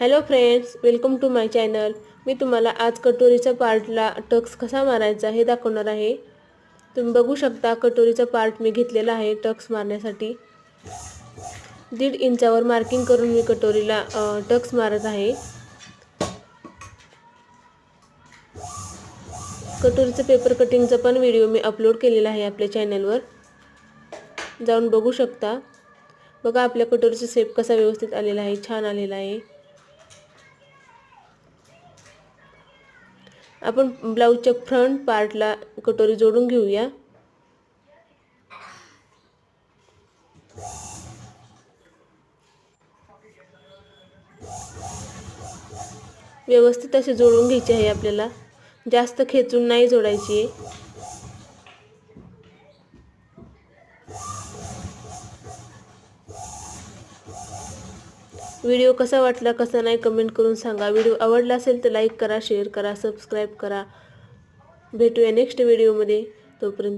Hello friends welcome to my channel मी तुम्हाला आज कटोरीचा पार्टला Tux कसा मारायचा हे दाखवणार आहे. तुम्ही बघू शकता कटोरीचा पार्ट मी घेतलेला आहे टक्स मारण्यासाठी. दीड इंचावर मार्किंग करून मी कटोरीला टक्स मारत आहे. कटोरीचं पेपर कटिंगचा पण व्हिडिओ मी अपलोड केलेला आहे आपल्या चॅनलवर जाऊन बघू शकता. बघा आपल्या कटोरीचा सेप कसा व्यवस्थित आलेला आहे छान आलेला आहे. आपण ब्लाऊजच्या फ्रंट पार्टला कटोरी जोडून घेऊया. व्यवस्थित असे जोडून घ्यायचे आहे आपल्याला. जास्त खेचून नाही जोडायची. आहे व्हिडिओ कसा वाटला कसा नाही कमेंट करून सांगा. व्हिडिओ आवडला असेल तर लाईक करा शेअर करा सबस्क्राईब करा. भेटूया नेक्स्ट व्हिडिओमध्ये. तोपर्यंत